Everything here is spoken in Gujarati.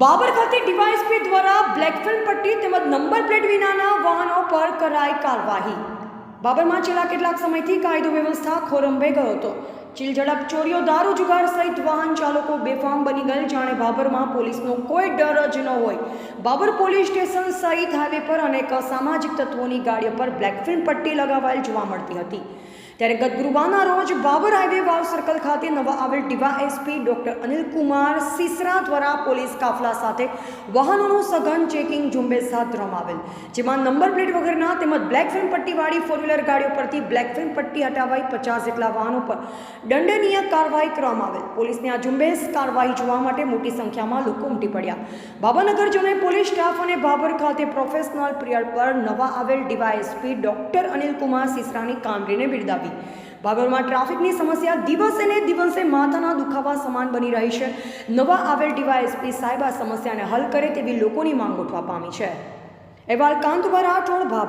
બાબર ખાતે ડીવાયએસપી દ્વારા બ્લેક ફિલ્મ પટ્ટી તેમજ નંબર પ્લેટ વિનાના વાહનો પર કરાઈ કાર્યવાહી. બાબરમાં છેલ્લા કેટલાક સમયથી કાયદો વ્યવસ્થા ખોરંભે ગયો હતો. ચીલ ઝડપ ચોરીઓ, દારૂ જુગાર સહિત વાહન ચાલકો બેફામ બની ગયેલ જાણે બાબરમાં પોલીસનો કોઈ ડર જ ન હોય. બાબર પોલીસ સ્ટેશન સહિત હાઈવે પર અનેક સામાજિક તત્વોની ગાડીઓ પર બ્લેક ફિલ્મ પટ્ટી લગાવાયેલ જોવા મળતી હતી. ત્યારે ગત ગુરુવારના રોજ બાબર હાઈવે વાવ સર્કલ ખાતે નવા આવેલ ડીવા એસપી ડોક્ટર અનિલ કુમાર સિસરા દ્વારા પોલીસ કાફલા સાથે વાહનોનું સઘન ચેકિંગ ઝુંબેશ હાથ ધરવામાં આવેલ, જેમાં નંબર પ્લેટ વગરના તેમજ બ્લેક ફિલ્મ પટ્ટીવાળી ફોર વ્હીલર ગાડીઓ પરથી બ્લેક ફિલ્મ પટ્ટી હટાવાઈ પચાસ જેટલા વાહનો પર દંડનીય કાર્યવાહી કરવામાં આવેલ. પોલીસની આ ઝુંબેશ કાર્યવાહી જોવા માટે મોટી સંખ્યામાં લોકો ઉમટી પડ્યા. બાબાનગરજોને પોલીસ સ્ટાફ અને બાબર ખાતે પ્રોફેશનલ પિરિયડ પર નવા આવેલ ડીવાયએસપી ડોક્ટર અનિલ કુમાર સિસરાની કામગીરીને બિરદાવી. બાબરમાં ટ્રાફિકની સમસ્યા દિવસે ને દિવસે માથાના દુખાવા સમાન બની રહી છે. નવા આવેલ ડીવાયએસપી સાહેબ આ સમસ્યાને હલ કરે તેવી લોકોની માંગ ઉઠવા પામી છે. અહેવાલ કાંતભા રાઠોડ ભાભર